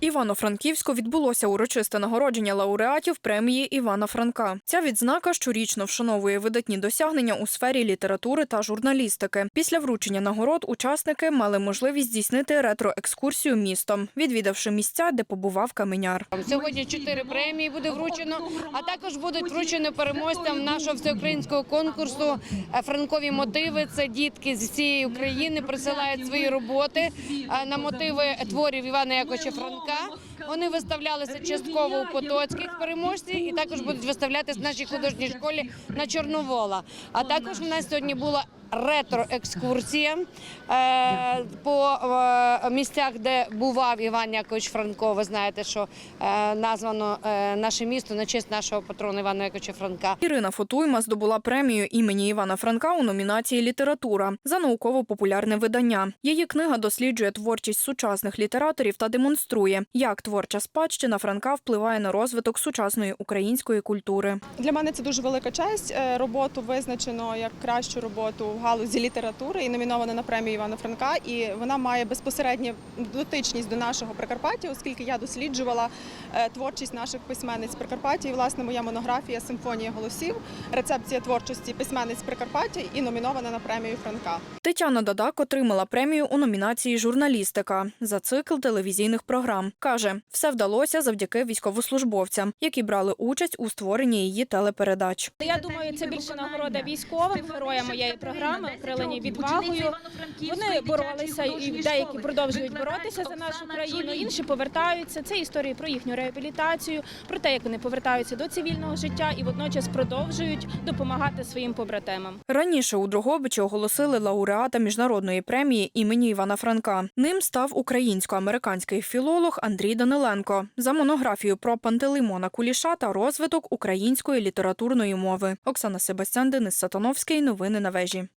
Івано-Франківську відбулося урочисте нагородження лауреатів премії Івана Франка. Ця відзнака щорічно вшановує видатні досягнення у сфері літератури та журналістики. Після вручення нагород учасники мали можливість здійснити ретроекскурсію містом, відвідавши місця, де побував каменяр. Сьогодні чотири премії буде вручено, а також будуть вручені переможцям нашого всеукраїнського конкурсу е, Франкові мотиви. Це дітки з всієї України присилають свої роботи е, на мотиви творів Івана Яковича Франка. Вони виставлялися частково у Потоцьких переможців і також будуть виставлятися в нашій художній школі на Чорновола. А також у нас сьогодні була ретро-екскурсія е, по е, місцях, де бував Іван Якович Франко. Ви знаєте, що е, названо е, наше місто на честь нашого патрона Івана Яковича Франка. Ірина Фотуйма здобула премію імені Івана Франка у номінації Література за науково-популярне видання. Її книга досліджує творчість сучасних літераторів та демонструє, як творча спадщина Франка впливає на розвиток сучасної української культури. Для мене це дуже велика честь. Роботу визначено як кращу роботу в галузі літератури і номінована на премію Івана Франка. І вона має безпосередню дотичність до нашого Прикарпаття, оскільки я досліджувала е, творчість наших письменниць Прикарпаття. І власне моя монографія Симфонія голосів, рецепція творчості письменниць Прикарпаття і номінована на премію Франка. Тетяна Дадак отримала премію у номінації Журналістика за цикл телевізійних програм. Каже, все вдалося завдяки військовослужбовцям, які брали участь у створенні її телепередач. Я думаю, це більше нагорода військовим героям моєї програми, окрилені відвагою. Вони боролися і деякі продовжують боротися за нашу країну. Інші повертаються. Це історії про їхню реабілітацію, про те, як вони повертаються до цивільного життя і водночас продовжують допомагати своїм побратимам. Раніше у Дрогобичі оголосили лауреата міжнародної премії імені Івана Франка. Ним став українсько-американський філолог Андрій Даниленко за монографію про Пантелеймона Куліша та розвиток української літературної мови. Оксана Себастян, Денис Сатановський. Новини на вежі.